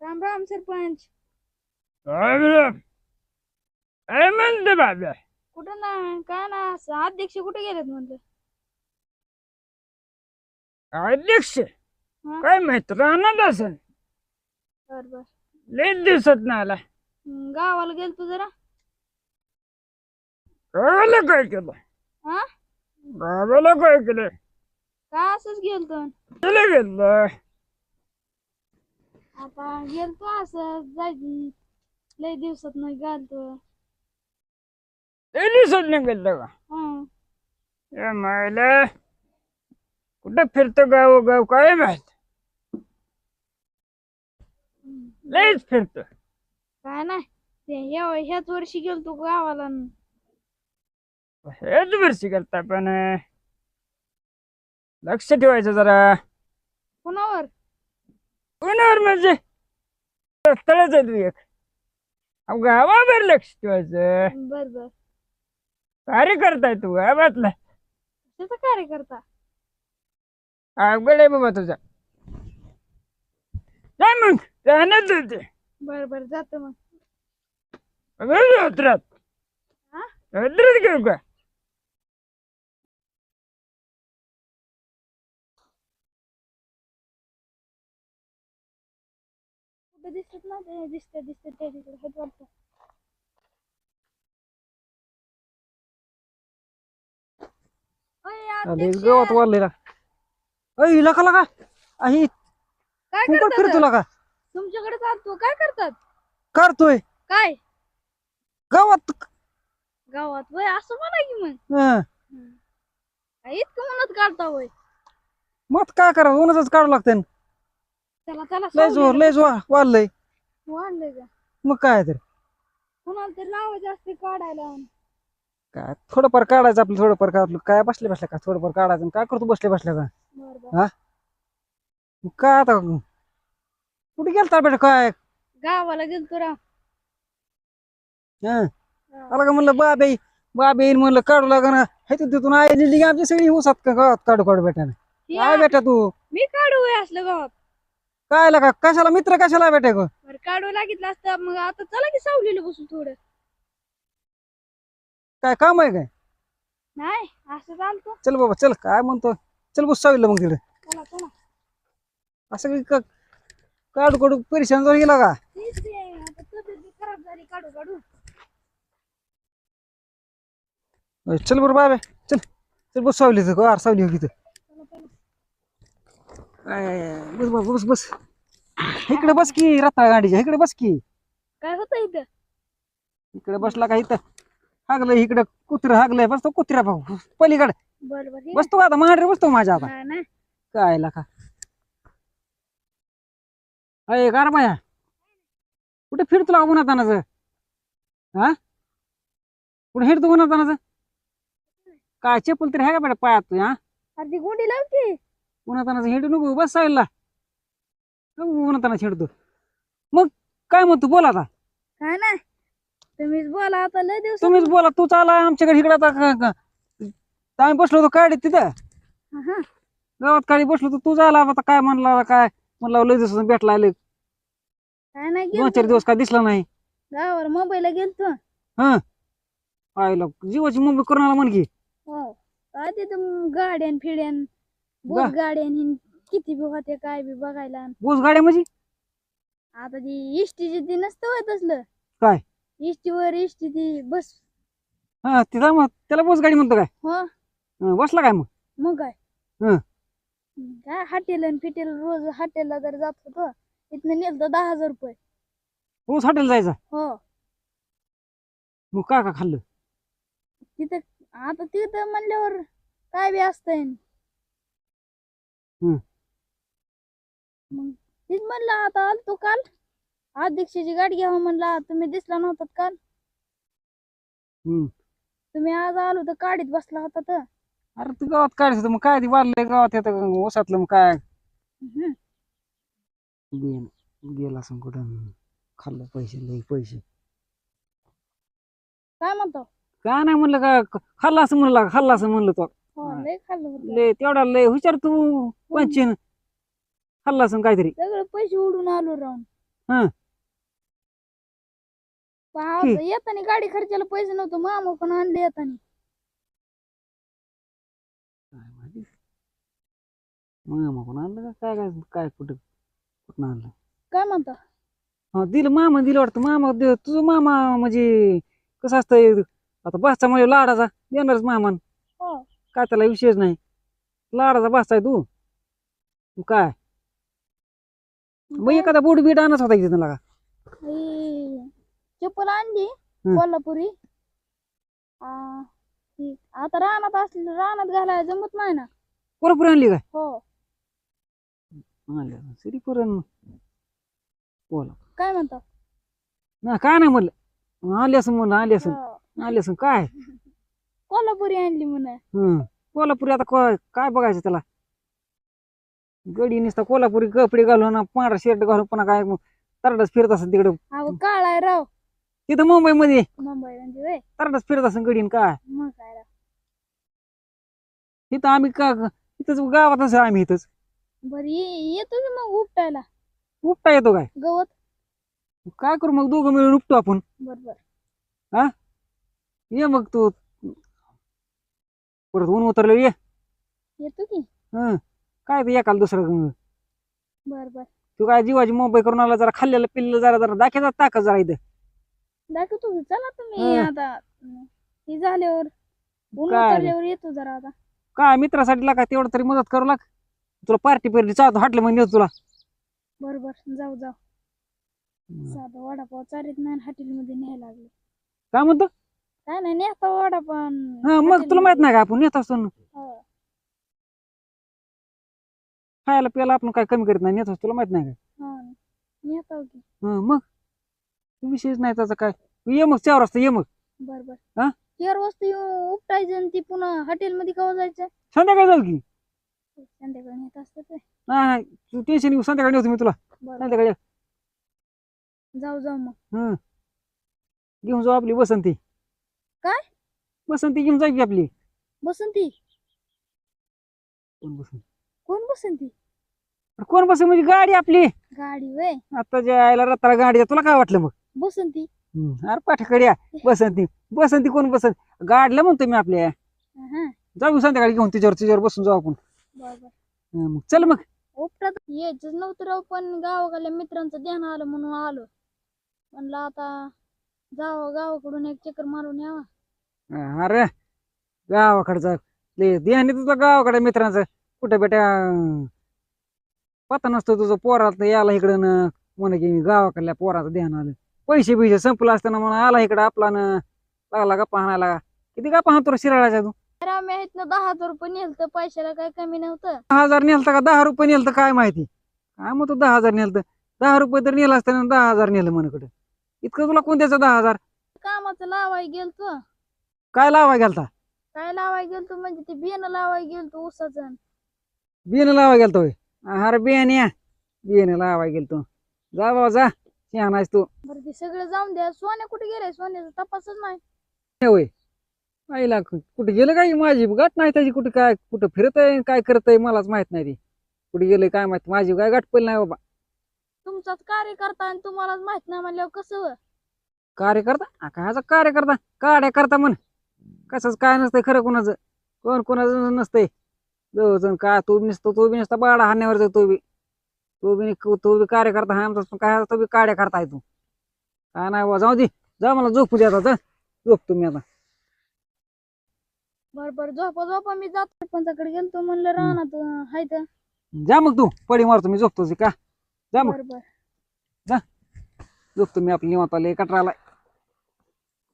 राम राम सरपंच. म्हणते बाबा. कुठं ना काय ना असं अध्यक्ष कुठे गेलेत म्हणलं? अध्यक्ष? हा? काय माहीत राहणार असेल. बर बर. लई दिसत नाही आला. गावाला गेलतो जरा. गावाला काय केलं? हा? गावाला काय केलं? का असंच गेलतो केलं गेलं आता गेलतो असं जाय लय दिवसात नाही गेलतो लई दिसत नाही गेलं का हा या मायला कुठं फिरतो गाव गाव काय माहीत लईच फिरतो काय नाही ते ह्या ह्याच वर्षी गेलतो गावाला न. हेच वर्षी करता पण लक्ष ठेवायचं जरा. कुणावर? कोणावर म्हणजे? स्थळच आहे तू एक. अहो, गावावर लक्ष ठेवायचं. बर बर. कार्य करताय तू गावातला. त्याचा कार्यकर्ता? अवघड आहे बाबा तुझा. काय मग राहण्यात होते बर बर जातो मग. उतरात हा? उतरत घेऊ का? कुठं दिसत ना ते दिसते दिसते ते तिकडे हेच वाटतं ओय, अरे अध्यक्ष, गावात वाढलेला अय लका लका आई काय फुकट करतात फिरतो तुमच्याकडे चालतो काय करतात? करतोय. काय? गावात. गावात वय असं म्हणा की मग. हं. काय इतकं म्हणत काढता वय. मग काय करा उन्हाच काढू लागतं लय जोर. लय जोर. वाढलंय. वाढलंय का? मग काय तर. कुणाला तरी लावायचं असते काढायला. काय थोडंफार काढायचं आपलं थोडंफार काय आपलं काय बसले बसल्या का? थोडंफार काढायचं आणि काय करतो बसले बसल्या का? बर बर मग काय आता? कुठे गेलता बेटा काय? गावाला गेलतो राव. हं. आला का म्हणलं बाबे बाबे येईल म्हणलं काढू लागा ना हे तू तिथून आई लिहिली की आमची सगळी ऊसात का गावात काढू काढू बेटा काय बेटा तू? मी काढू वय असलं गावात. काय लागा कशाला मित्र कशाला बेटा गं? बर काढू लागितलं असतं मग आता चला की सावलीला बसू थोडं. काय काम आहे काय? नाही असं चालतो. चल बाबा चल काय म्हणतो? चल बस सावीला मग तिकडे. चला चला. असं काही क- काढू काढू परेशान जर गेला का? तेच ते, आता तब्येत बी खराब झाली काढू काढू. चल बरं बाबा चल. चल बस सावली तर सावली होती चला बस बाबा बस बस. इकडे बस की रत्ता गाडीच्या इकडे बस की. काय होतं इथं? इकडे बसला का इथं? हागलंय इकडे कुत्र हागलंय बसतो कुत्र्या भाऊ पलीकडे. बसतो का आता मांडरे बसतो माझ्या आता. नाही काय लाका अय गार बाया कुठे फिरतो उन्हात तानाचं हा? कुठे हिडतो उन्हात तानाचं काय चप्पल तरी आहे का बेटा पायात? तू हा अर्धी गुंडी लाव की उन्हात तानाचं हिंडू नको बस साईडला उन्हात तानाचं हिंडतो? मग काय म्हणतो बोला आता. काय नाही. तुम्हीच बोला आता लय दिवस तुम्हीच बोला तू चाला आमच्याकडे इकडे आता क- क- आम्ही बसलो होतो काढीत तिथं. गावात काढी बसलो होतो तू जायला आता काय म्हणला काय? म्हणला लय दिवस भेटला लय काय नाही दोन चार दिवस काय दिसला नाही. गावावर मुंबईला गेलतो. आईला जीवाची मुंबई करून आला म्हण की. हो. तिथं गाड्यान फिड्यान बस गाड्यान हिन किती बी होते काय बी बघायला बोस गाड्या म्हणजे? आता ती इष्टीची ती नसतं होय तसलं. काय? इष्टीवर इष्टी ती बस. हा तिथं मग त्याला बोस गाडी म्हणतो काय? हो. हं, बसला काय मग? मग काय? हं. काय हॉटेल आणि फिटेल रोज हॉटेलला जर जात होतो इथनं नेलं दहा हजार रुपये. रोज हॉटेल जायचा? हो. मग काय का खाल्लं? तिथं आता तिथं म्हणल्यावर काय बी असतंय. हं. मग तीच म्हणलं आता आलतो काल. अध्यक्षाची गाडी घ्यावं म्हणला. तुम्ही दिसला नव्हतात काल. हम्म. तुम्ही आज आलो तर गाडीत बसला होता तर. अरे तू गावात काढायचं मग काय ती वाढलंय गावात? येतं ओसातलं मग काय. गेला. गेला असं कुठं? खाल्लं पैसे लई पैसे. काय म्हणतो? काय नाही म्हणलं का? खाल्ला असं म्हणलं खाल्ला असं म्हणलं तो. हो लय खाल्लं होतं. लय तेवढा लय हुशार तू पंचीन खाल्ला असं काहीतरी. सगळे पैसे उडून आलो राहून. हं. पहा, की. येताना गाडी खर्चाला पैसे नव्हतं मामा पण आणले येताना. मामा कोण आणलं का? काय काय काय कुठं कुठं आणलं? काय म्हणता? हा दिलं मामा दिलं वाटतं. मामा दे- तुझं मामा म्हणजे कसं असतंय आता बाचा म्हणजे लाडाचा देणारच मामान. काय त्याला विषयच नाही. लाडाचा बाचा आहे तू. तू काय? मग एखादा बोट बीट आणत होता तिथं लागा चप्पल आणली. कोल्हापुरी. आ, ती आता रानात असली रानात घालायला जमत नाही ना. पुरपुरी आणली काय? हो. आणली. बोला. काय म्हणता? ना काय नाही म्हणलं. आली असं म्हणलं आली असं. हो. आली असं. काय? कोल्हापुरी आणली म्हणे. कोल्हापुरी आता को- काय बघायचं त्याला? गडी नुसता कोल्हापुरी कपडे घालून पांढरा शर्ट घालून पुन्हा काय तरडच फिरत असत तिकडं. अहो काळ आहे राव. तिथं मुंबईमध्ये? मुंबई म्हणजे वे तरडच फिरत असत गडीन काय? मग काय राव. तिथं आम्ही का इथंच गावातच आहे आम्ही इथंच. बरं ये- येतो की मग उपटायला? उपटा येतो काय? गवत? काय करू मग दोघं मिळून उपटू आपण. बरोबर ये मग तू. परत ऊन उतरलं ये. येतो की. हं. काय ते एकाला दुसरं बर बर. तू काय जीवाची मुंबई करून आला जरा खाल्लेलं पिल्लेलं जरा जरा दाखवतात ताकद जरा इथं. दाखवतो की चला तुम्ही हं. आता ही झाल्यावर ऊन काय? उतरल्यावर येतो जरा आता. काय मित्रासाठी लागा तेवढं तरी मदत करू लाग. तुला पार्टी पिरली चालतो हाटलं म्हणजे तुला. बर बर जाऊ जाऊ. साधा वडापाव चारीत नाही हॉटेल मध्ये न्यायला लागले. काय म्हणतो? काय नाही नेता वडापाव हा मग तुला माहीत नाही का आपण? नेत असतो ना. हो. खायला प्यायला आपण काय कमी करीत नाही नेत असतो. तुला माहीत नाही का? हा की. हं, मग? विषयच नाही त्याचा काय. ये मग चार वाजता ये मग. बर बर. हा? चार वाजता येऊन उपटायचं आणि ती पुन्हा हॉटेल मध्ये कवा जायचं? संध्याकाळी जाऊ की. संध्याकाळी नेत असतात ते. नाही नाही तू टेन्शन घेऊ संध्याकाळी नेतो मी तुला. बर. संध्याकाळी. जाऊ जाऊ मग. हं. घेऊन जाऊ आपली बसंती काय? बसंती घेऊन की आपली. बसंती? कोण बसंती? कोण बसंती? कोण बस म्हणजे गाडी आपली. गाडी वय आता जे यायला रत्ताला गाडी आहे, तुला काय वाटलं मग? बसंती. हं, अरे पाठीकडे या. बसंती. बसंती कोण बसंत? गाडीला म्हणतो मी आपल्या. हा जाऊ संध्याकाळी घेऊन तिच्यावर तिच्यावर बसून जाऊ आपण. हं, मग चल मग. उपटात यायचंच नव्हतं राव पण गावाकडल्या मित्रांचं ध्यान आलं म्हणून आलो. म्हणलं आता जावं गावाकडून एक चक्कर मारून यावा. अरे गावाकडचा ले ध्यान तुझं गावाकडे मित्रांचं. कुठं बेटा? अं, पत्ता नसतो तुझं पोरात याला इकडं न. म्हणे की मी गावाकडल्या पोराचं ध्यान आलं. पैसे बिशे संपलं असताना म्हणा आला इकडं आपला न. लागला का पाहण्याला किती का पाहतो शिराळाच्या तू? ना दहा हजार रुपये नेलतं पैशाला काही कमी नव्हतं. दहा हजार नेलतं का दहा रुपये नेलतं काय माहिती? काय म्हणतो दहा हजार नेलतं. दहा रुपये तर नेलं असताना दहा हजार नेलं म्हणे कुठं इतकं तुला कोण द्यायचं दहा हजार? कामाचं लावाय गेलतो. काय लावाय गेलता? काय लावाय गेलतो म्हणजे ते बियाणं लावाय गेलतो ऊसाचं. बियाणं लावाय गेलतो होय. अरे बियाणे या. बियाणं लावाय गेलतो. जा बाबा जा. शहाणायस तू. बरं ते सगळं जाऊन द्या. सोन्या कुठे गेलाय? सोन्याचा तपासच नाही. हे होय. आईला कु- कुठे गेलं काय? माझी गाठ नाही त्याची. कुठे काय? कुठं फिरत आहे काय करत आहे मलाच माहीत नाही ती. कुठे गेलंय? काय माहीत? माझी काय गाठ पडली नाही बाबा. तुमचाच कार्यकर्ता आणि तुम्हालाच माहीत नाही म्हणल्यावर कसं? हो? कार्यकर्ता? आ, कायचा कार्यकर्ता? काड्या करता म्हण. कसंच काय नसतंय खरं कोणाचं? कोण कोणाचं नसतंय. जवळजण काय तू बी नसतो तू बी नसता बाळा हाण्यावर तो बी. तू बी नि- तू बी कार्यकर्ता हा आमचा काय तो बी काड्या करताय तू. काय नाही बाबा जाऊ दे. जा मला झोपू दे आता जा. झोपतो मी आता. बर बर झोपा झोपा मी जातो. सरपंचाकडे गेलतो म्हणलं रानात अं, हाय तर. जा मग तू. पडी मारतो मी झोपतो का? जा मग. बर झोपतो मी आपली निवांत आले कटराला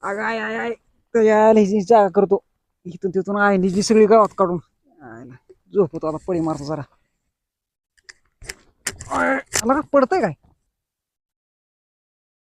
अगं आय आय आय. त्याच्या ह्याची जागा करतो. इथून तिथून आहे जी सगळी गावात काढून. आयला, झोपतो आता पडी मारतो जरा. आय, आला का? पडतंय काय?